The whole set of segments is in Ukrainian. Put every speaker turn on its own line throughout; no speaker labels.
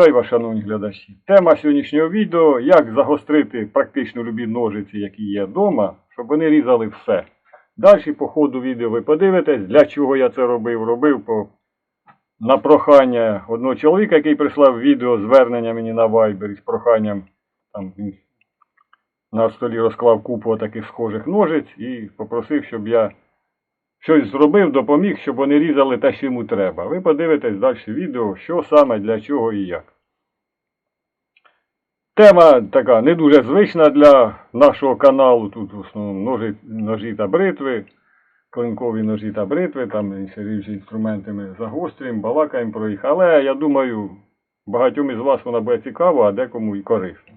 Вітаю вас, шановні глядачі. Тема сьогоднішнього відео як загострити практично любі ножиці, які є вдома, щоб вони різали все. Далі по ходу відео ви подивитесь, для чого я це робив. Робив по на прохання одного чоловіка, який прислав відео звернення мені на Viber з проханням. Там він на столі розклав купу таких схожих ножиць і попросив, щоб я щось зробив, допоміг, щоб вони різали те, що йому треба. Ви подивитесь далі відео, що саме, для чого і як. Тема така не дуже звична для нашого каналу. Тут в основному ножі, ножі та бритви, клинкові ножі та бритви, там інші різні інструменти ми загострюємо, балакаємо про їх. Але я думаю, багатьом із вас вона буде цікава, а декому і корисна.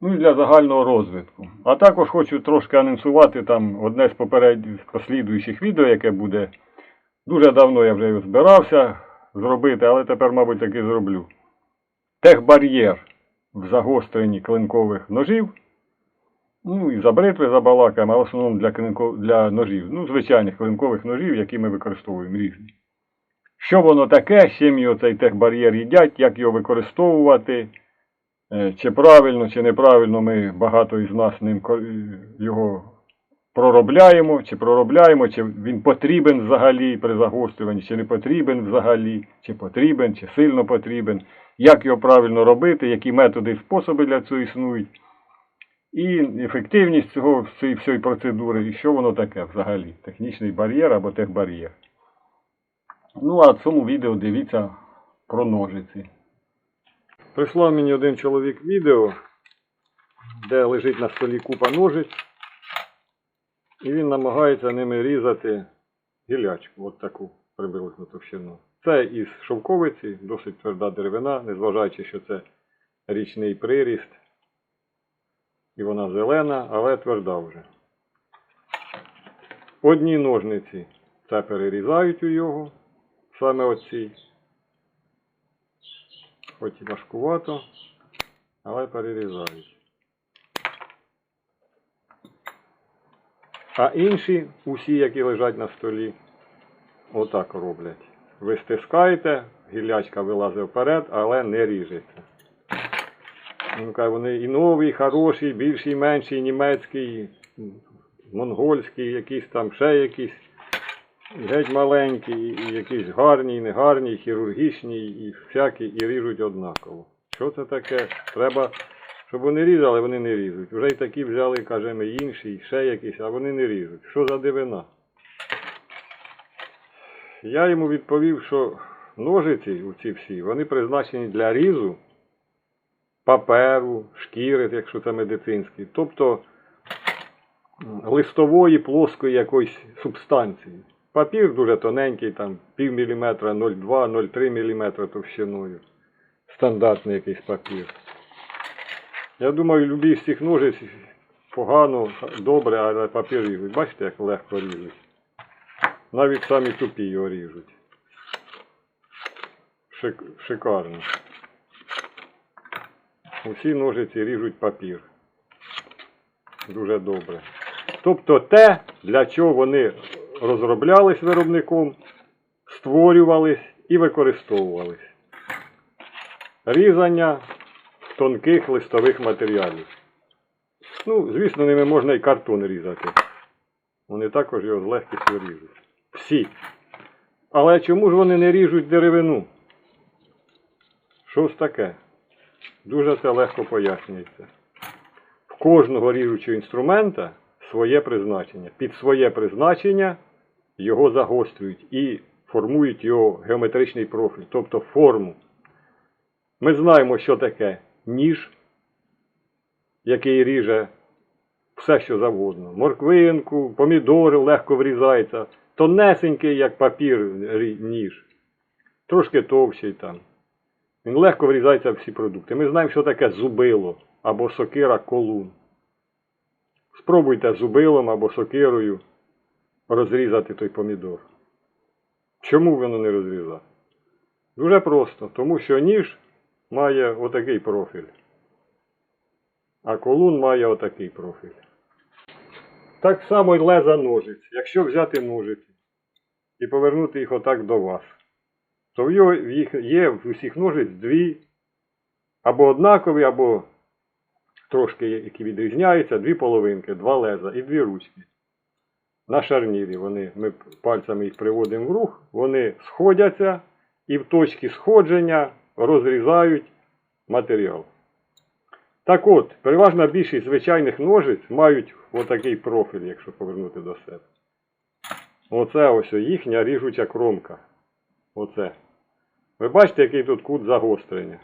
Ну і для загального розвитку. А також хочу трошки анонсувати там одне з попередніх послідуючих відео, яке буде. Дуже давно я вже збирався зробити, але тепер, мабуть, таки зроблю. Техбар'єр в загостренні клинкових ножів. Ну і за бритви забалакаємо, а в основному для, клинко... для ножів. Ну, звичайних клинкових ножів, які ми використовуємо різні. Що воно таке, з чим його цей техбар'єр їдять, як його використовувати. Е, Чи правильно, чи неправильно ми багато із нас ним е, його проробляємо, чи проробляємо, чи він потрібен взагалі при загострюванні, чи не потрібен взагалі, чи потрібен, чи сильно потрібен, як його правильно робити, які методи і способи для цього існують, і ефективність цього цієї всієї процедури, і що воно таке взагалі, технічний бар'єр або техбар'єр. Ну, а в цьому відео дивіться про ножиці. Прислав мені один чоловік відео, де лежить на столі купа ножиць, і він намагається ними різати гілячку, от таку приблизно товщину. Це із шовковиці, досить тверда деревина, незважаючи, що це річний приріст, і вона зелена, але тверда вже. Одні ножниці це перерізають у його, саме оці. Хоч і важкувато, але перерізають. А інші, усі, які лежать на столі, отак роблять. Ви стискаєте, гілячка вилазить вперед, але не ріжеться. Каже, вони і нові, і хороші, і більші, і менші, і німецький, і монгольський, якісь там ще якісь. Геть маленькі, і якісь гарні, і негарні, і хірургічні, і всякі, і ріжуть однаково. Що це таке? Треба, щоб вони різали, вони не ріжуть. Вже й такі взяли, кажемо, інші, і ще якісь, а вони не ріжуть. Що за дивина? Я йому відповів, що ножиці, у ці всі, вони призначені для різу паперу, шкіри, якщо це медицинський, тобто листової плоскої якоїсь субстанції. Папір дуже тоненький, там пів міліметра, 0,2-0,3 міліметра товщиною. Стандартний якийсь папір. Я думаю, любі цих ножиць погано, добре, але папір ріжуть. Бачите, як легко ріжуть. Навіть самі тупі його ріжуть. Шик, шикарно. Усі ножиці ріжуть папір. Дуже добре. Тобто те, для чого вони розроблялись виробником, створювались і використовувались. Різання тонких листових матеріалів. Ну, звісно, ними можна і картон різати. Вони також його з легкістю ріжуть. Всі. Але чому ж вони не ріжуть деревину? Що ж таке? Дуже це легко пояснюється. В кожного ріжучого інструмента своє призначення. Під своє призначення його загострюють і формують його геометричний профіль, тобто форму. Ми знаємо, що таке ніж, який ріже все, що завгодно. Морквинку, помідори легко врізається. Тонесенький, як папір, ніж. Трошки товщий там. Він легко врізається в всі продукти. Ми знаємо, що таке зубило або сокира колун. Спробуйте зубилом або сокирою розрізати той помідор. Чому воно не розрізати? Дуже просто, тому що ніж має отакий профіль, а колун має отакий профіль. Так само й леза ножиць. Якщо взяти ножиці і повернути їх отак до вас,
то в їх є в усіх ножиць дві або однакові, або трошки які відрізняються, дві половинки, два леза і дві ручки. На шарнірі вони, ми пальцями їх приводимо в рух, вони сходяться і в точці сходження розрізають матеріал. Так от, переважна більшість звичайних ножиць мають отакий профіль, якщо повернути до себе. Оце ось їхня ріжуча кромка. Оце. Ви бачите, який тут кут загострення?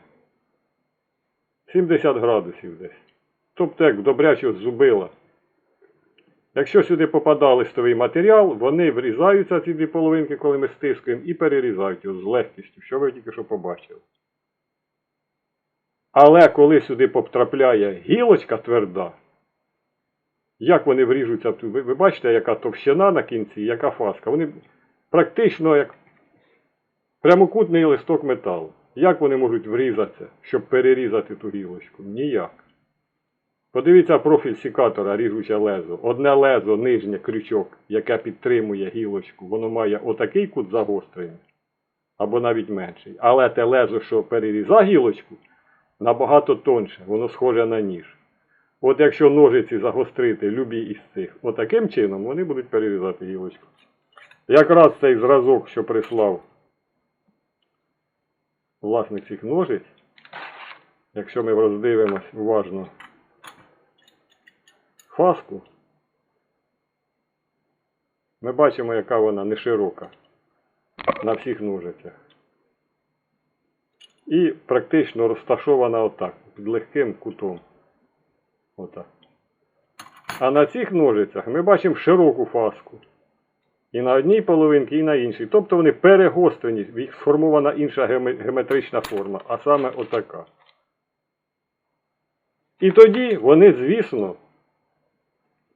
70 градусів десь. Тобто добряче зубила. Якщо сюди попадав листовий матеріал, вони врізаються ці дві половинки, коли ми стискуємо, і перерізають його з легкістю, що ви тільки що побачили. Але коли сюди потрапляє гілочка тверда, як вони вріжуться, ви, ви бачите, яка товщина на кінці, яка фаска. Вони практично як прямокутний листок металу. Як вони можуть врізатися, щоб перерізати ту гілочку? Ніяк. Подивіться профіль сікатора, ріжуче лезо. Одне лезо, нижнє крючок, яке підтримує гілочку, воно має отакий кут загострення, або навіть менший. Але те лезо, що перерізає гілочку, набагато тонше, воно схоже на ніж. От якщо ножиці загострити любі із цих, отаким чином вони будуть перерізати гілочку. Якраз цей зразок, що прислав власник цих ножиць, якщо ми роздивимось уважно фаску, ми бачимо, яка вона не широка на всіх ножицях. І практично розташована отак, під легким кутом. Отак. А на цих ножицях ми бачимо широку фаску. І на одній половинці, і на іншій. Тобто вони перегострені, сформована інша геометрична форма, а саме отака. І тоді вони, звісно,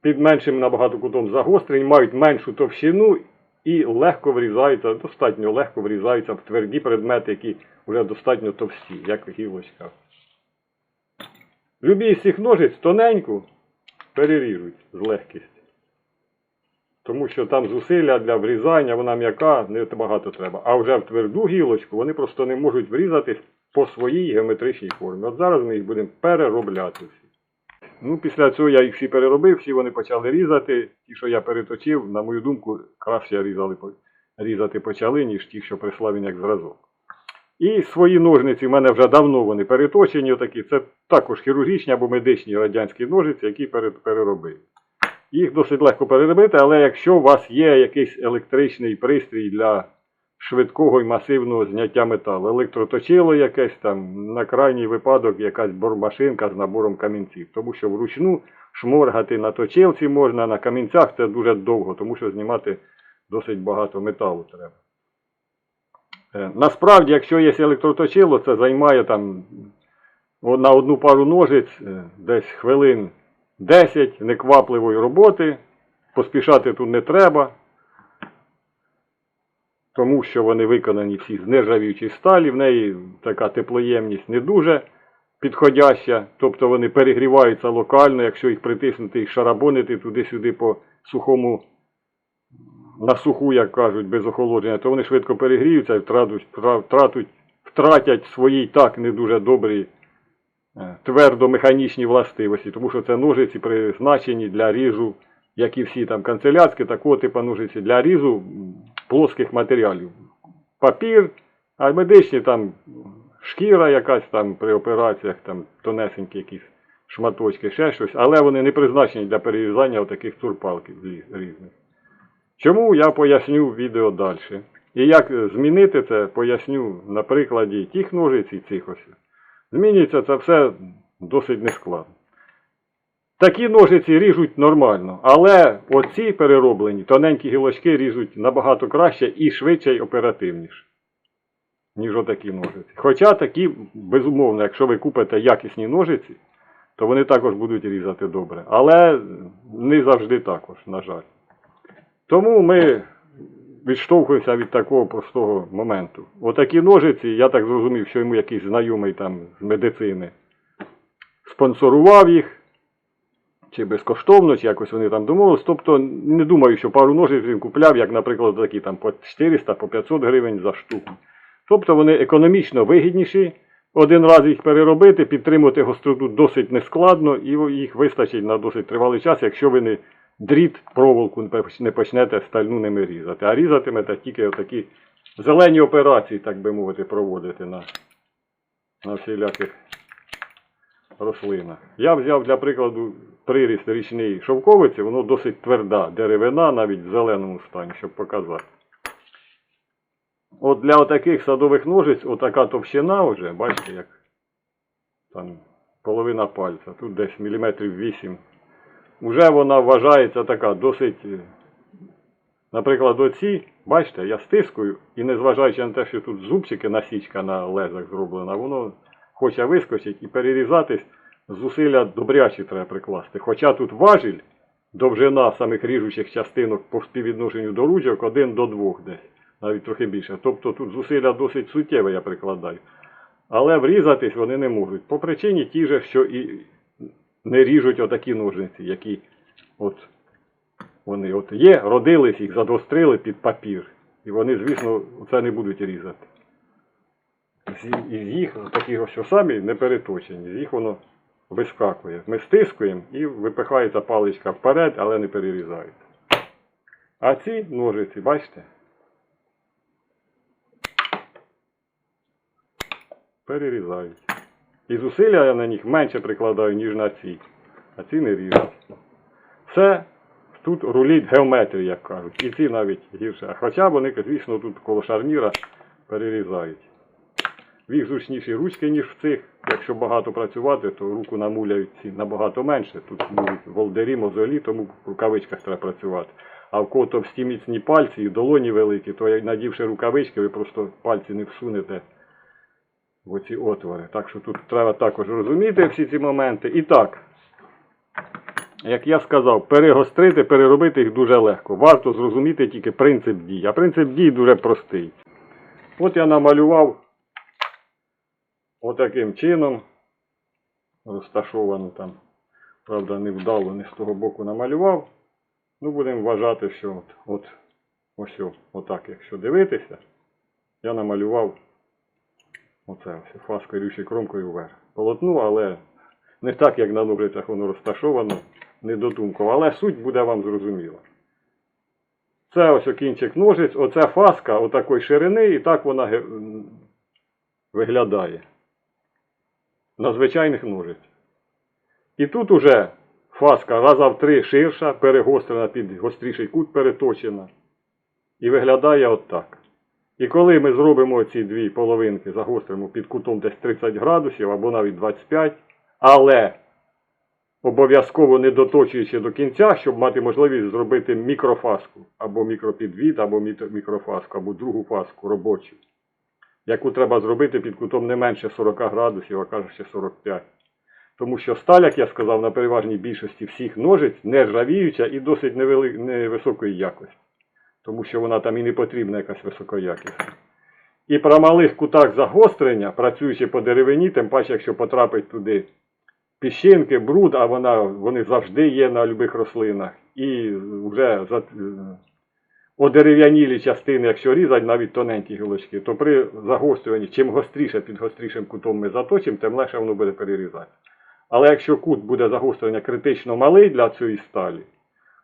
під меншим набагато кутом загострень мають меншу товщину і легко врізаються, достатньо легко врізаються в тверді предмети, які вже достатньо товсті, як гілочка. Любі з цих ножиць тоненьку переріжуть з легкістю. Тому що там зусилля для врізання, вона м'яка, не багато треба. А вже в тверду гілочку вони просто не можуть врізатись по своїй геометричній формі. От зараз ми їх будемо переробляти. Ну, після цього я їх всі переробив, всі вони почали різати. Ті, що я переточив, на мою думку, краще різали, різати почали, ніж ті, що прислав він як зразок. І свої ножниці в мене вже давно вони переточені, отакі. Це також хірургічні або медичні радянські ножиці, які переробив. Їх досить легко переробити, але якщо у вас є якийсь електричний пристрій для швидкого і масивного зняття металу, електроточило якесь там, на крайній випадок якась бормашинка з набором камінців. Тому що вручну шморгати на точилці можна, на камінцях це дуже довго, тому що знімати досить багато металу треба. Е, Насправді, якщо є електроточило, це займає там на одну пару ножиць е, десь хвилин 10 неквапливої роботи. Поспішати тут не треба, тому що вони виконані всі з нержавіючої сталі, в неї така теплоємність не дуже підходяща, тобто вони перегріваються локально, якщо їх притиснути і шарабонити туди-сюди по сухому, на суху, як кажуть, без охолодження, то вони швидко перегріються і втратять свої так не дуже добрі е, твердо-механічні властивості, тому що це ножиці призначені для різу, як і всі там канцелярські, такого типу ножиці. Для різу плоских матеріалів. Папір, а медичні там шкіра якась там при операціях, там тонесенькі якісь шматочки, ще щось, але вони не призначені для перерізання отаких цурпалків різних. Чому я поясню відео далі. І як змінити це, поясню на прикладі тих ножиць і цих ось. Змінюється це все досить нескладно. Такі ножиці ріжуть нормально, але оці перероблені, тоненькі гілочки ріжуть набагато краще і швидше й оперативніше, ніж отакі ножиці. Хоча такі, безумовно, якщо ви купите якісні ножиці, то вони також будуть різати добре. Але не завжди також, на жаль. Тому ми відштовхуємося від такого простого моменту. Отакі ножиці, я так зрозумів, що йому якийсь знайомий там з медицини спонсорував їх, чи безкоштовно, чи якось вони там домовились. Тобто не думаю, що пару ножиць він купляв, як, наприклад, такі там по 400, по 500 гривень за штуку. Тобто вони економічно вигідніші. Один раз їх переробити, підтримувати гостроту досить нескладно, і їх вистачить на досить тривалий час, якщо ви не дріт, проволоку не почнете стальну ними різати. А різатимете тільки отакі зелені операції, так би мовити, проводити на, на всіляких рослинах. Я взяв для прикладу приріст річний шовковиці, воно досить тверда деревина, навіть в зеленому стані, щоб показати. От для отаких садових ножиць, отака товщина вже, бачите, як там половина пальця, тут десь міліметрів 8. Уже вона вважається така досить. е, Наприклад, оці, бачите, я стискую, і незважаючи на те, що тут зубчики, насічка на лезах зроблена, воно хоче вискочить і перерізатись, зусилля добрячі треба прикласти. Хоча тут важіль, довжина самих ріжучих частинок по співвідношенню до ручок один до двох десь, навіть трохи більше. Тобто тут зусилля досить суттєве я прикладаю. Але врізатись вони не можуть. По причині ті же, що і не ріжуть отакі ножниці, які от вони от є, родились, їх задострили під папір. І вони, звісно, це не будуть різати. Із їх такі ось самі не переточені, з їх воно вискакує. Ми стискуємо і випихається паличка вперед, але не перерізається. А ці ножиці, бачите? Перерізають. І зусилля я на них менше прикладаю, ніж на ці. А ці не ріжуть. Це тут рулить геометрія, як кажуть. І ці навіть гірше. Хоча вони, звісно, тут коло шарніра перерізають. В їх зручніші ручки, ніж в цих. Якщо багато працювати, то руку намуляють набагато менше. Тут будуть волдері, мозолі, тому в рукавичках треба працювати. А в кого товсті міцні пальці і долоні великі, то надівши рукавички, ви просто пальці не всунете в оці отвори. Так що тут треба також розуміти всі ці моменти. І так, як я сказав, перегострити, переробити їх дуже легко. Варто зрозуміти тільки принцип дій. А принцип дій дуже простий. От я намалював отаким чином, розташовану там, правда, невдало, не з того боку намалював. Ну, будемо вважати, що от, от ось отак, якщо дивитися, я намалював оце ось фаскою кромкою вверх. Полотну, але не так, як на ножицях воно розташовано, недотумково, але суть буде вам зрозуміла. Це ось кінчик ножиць, оце фаска отакої ширини, і так вона виглядає на звичайних ножиць. І тут уже фаска раза в три ширша, перегострена під гостріший кут переточена. І виглядає отак. І коли ми зробимо ці дві половинки, загостримо під кутом десь 30 градусів або навіть 25, але обов'язково не доточуючи до кінця, щоб мати можливість зробити мікрофаску, або мікропідвід, або мікрофаску, або другу фаску робочу, яку треба зробити під кутом не менше 40 градусів, а кажучи 45. Тому що сталь, як я сказав, на переважній більшості всіх ножиць не ржавіюча і досить невели... невисокої якості. Тому що вона там і не потрібна якась високоякісна. І при малих кутах загострення, працюючи по деревині, тим паче, якщо потрапить туди піщинки, бруд, а вона, вони завжди є на любих рослинах. І вже за, одерев'янілі частини, якщо різати навіть тоненькі гілочки, то при загострюванні, чим гостріше під гострішим кутом ми заточимо, тим легше воно буде перерізати. Але якщо кут буде загострення критично малий для цієї сталі,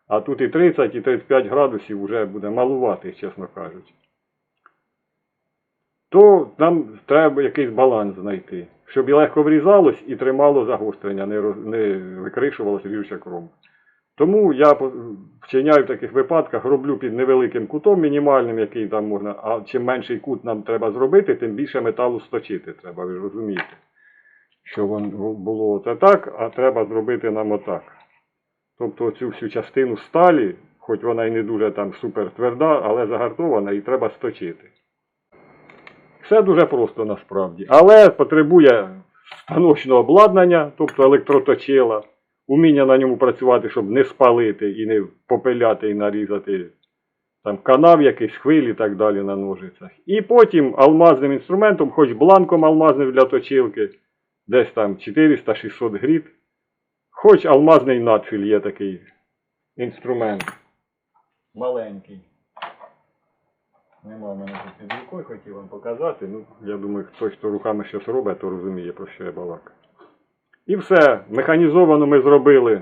а тут і 30, і 35 градусів вже буде малувати, чесно кажучи, то нам треба якийсь баланс знайти, щоб і легко врізалось і тримало загострення, не, викришувалося ріжуча кром. Тому я вчиняю в таких випадках, роблю під невеликим кутом мінімальним, який там можна, а чим менший кут нам треба зробити, тим більше металу сточити треба, ви розумієте. Що воно було оце так, а треба зробити нам отак. Тобто цю всю частину сталі, хоч вона і не дуже там супер тверда, але загартована і треба сточити. Все дуже просто насправді. Але потребує станочного обладнання, тобто електроточила, уміння на ньому працювати, щоб не спалити і не попиляти і нарізати там канав якийсь, хвиль і так далі на ножицях. І потім алмазним інструментом, хоч бланком алмазним для точилки, десь там 400-600 гріт, хоч алмазний надфіль є такий інструмент. Маленький. Нема в мене тут під рукою, хотів вам показати. Ну, я думаю, хтось, хто руками щось робить, то розуміє, про що я балакаю. І все. Механізовано ми зробили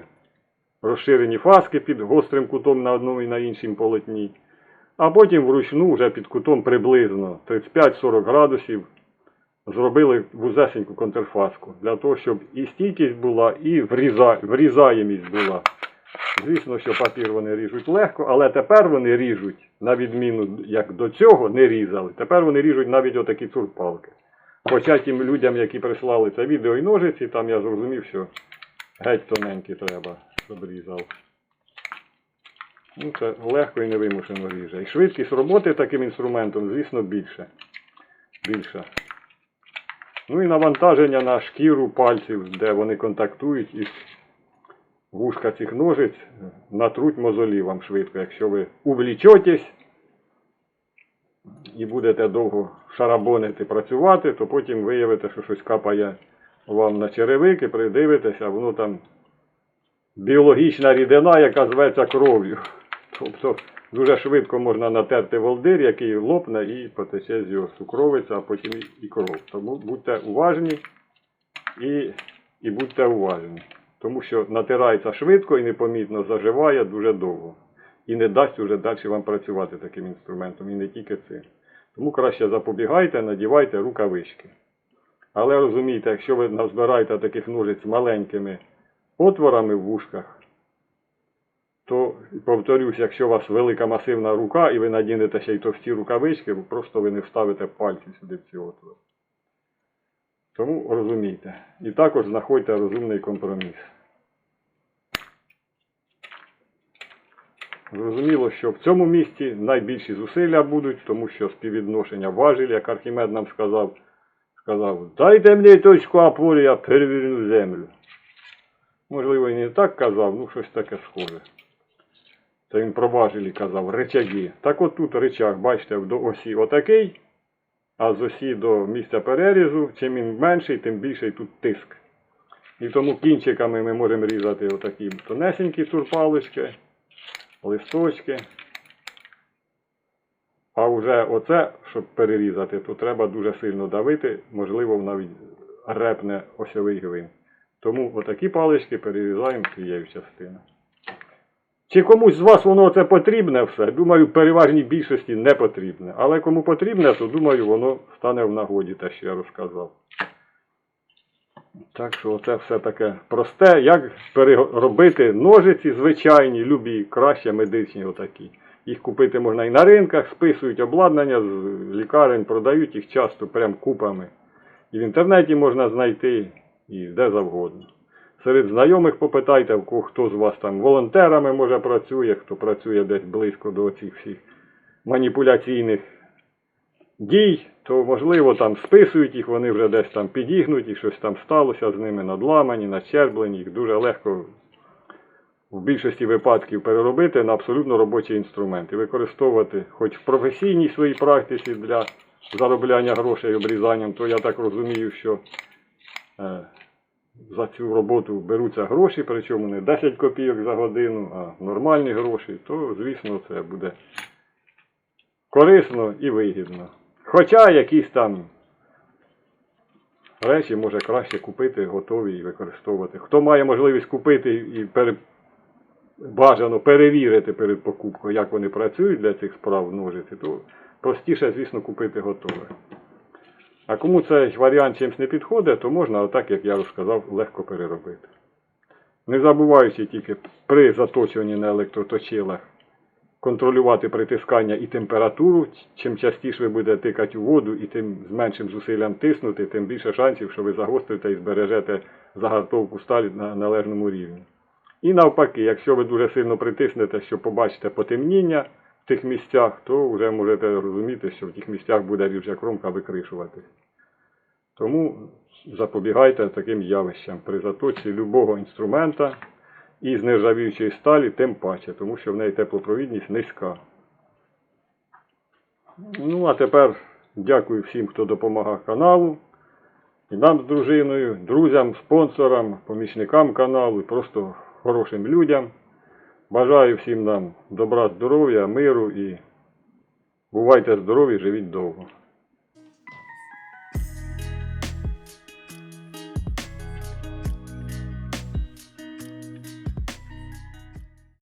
розширені фаски під гострим кутом на одному і на іншому полотні. А потім вручну вже під кутом приблизно 35-40 градусів зробили вузесеньку контрфаску. Для того, щоб і стійкість була, і вріза... врізаємість була. Звісно, що папір вони ріжуть легко, але тепер вони ріжуть, на відміну як до цього не різали, тепер вони ріжуть навіть отакі цурпалки. Хоча тим людям, які прислали це відео і ножиці, там я зрозумів, що геть тоненькі треба, щоб різав. Ну, це легко і невимушено ріже. І швидкість роботи таким інструментом, звісно, більше. Більша. Ну і навантаження на шкіру пальців, де вони контактують із вушка цих ножиць натруть мозолі вам швидко. Якщо ви увлічетесь і будете довго шарабонити працювати, то потім виявите, що щось капає вам на черевики, придивитеся, а воно там біологічна рідина, яка зветься кров'ю. Тобто дуже швидко можна натерти волдир, який лопне і потече з його сукровиця, а потім і- кров. Тому будьте уважні і, і будьте уважні. Тому що натирається швидко і непомітно заживає дуже довго. І не дасть уже далі вам працювати таким інструментом, і не тільки цим. Тому краще запобігайте, надівайте рукавички. Але розумійте, якщо ви назбираєте таких ножиць маленькими отворами в вушках, то повторюсь, якщо у вас велика масивна рука і ви надінете ще й товсті рукавички, просто ви не вставите пальці сюди в ці отвори. Тому розумійте. І також знаходьте розумний компроміс. Зрозуміло, що в цьому місці найбільші зусилля будуть, тому що співвідношення важель, як Архімед нам сказав, сказав, дайте мені точку опори, я переверну землю. Можливо, і не так казав, ну щось таке схоже. Це він про важелі казав, речаги. Так от тут речаг, бачите, до осі отакий, а з осі до місця перерізу, чим він менший, тим більший тут тиск. І тому кінчиками ми можемо різати отакі тонесенькі турпалочки, листочки. А вже оце, щоб перерізати, то треба дуже сильно давити, можливо, навіть репне осьовий гвин. Тому отакі палички перерізаємо цією частиною. Чи комусь з вас воно це потрібне все? Думаю, переважній більшості не потрібне. Але кому потрібне, то думаю, воно стане в нагоді, те, що я розказав. Так що це все таке просте, як переробити ножиці звичайні, любі, краще медичні отакі. Їх купити можна і на ринках, списують обладнання з лікарень, продають їх часто прям купами. І в інтернеті можна знайти, і де завгодно. Серед знайомих попитайте, хто з вас там волонтерами може працює, хто працює десь близько до цих всіх маніпуляційних дій, то можливо там списують їх, вони вже десь там підігнуті, щось там сталося з ними надламані, начерблені, їх дуже легко в більшості випадків переробити на абсолютно робочий інструмент і використовувати хоч в професійній своїй практиці для заробляння грошей обрізанням, то я так розумію, що е, за цю роботу беруться гроші, причому не 10 копійок за годину, а нормальні гроші, то звісно це буде корисно і вигідно. Хоча якісь там речі може краще купити, готові і використовувати. Хто має можливість купити і пере... бажано перевірити перед покупкою, як вони працюють для цих справ ножиці, то простіше, звісно, купити готове. А кому цей варіант чимось не підходить, то можна, отак, як я розказав, легко переробити. Не забуваючи тільки при заточуванні на електроточилах контролювати притискання і температуру. Чим частіше ви будете тикати у воду і тим з меншим зусиллям тиснути, тим більше шансів, що ви загострите і збережете загартовку сталі на належному рівні. І навпаки, якщо ви дуже сильно притиснете, що побачите потемніння в тих місцях, то вже можете розуміти, що в тих місцях буде рівча кромка викришуватись. Тому запобігайте таким явищам при заточці любого інструмента і з нержавіючої сталі, тим паче, тому що в неї теплопровідність низька. Ну, а тепер дякую всім, хто допомагав каналу. І нам з дружиною, друзям, спонсорам, помічникам каналу, просто хорошим людям. Бажаю всім нам добра, здоров'я, миру і Бувайте здорові, живіть довго.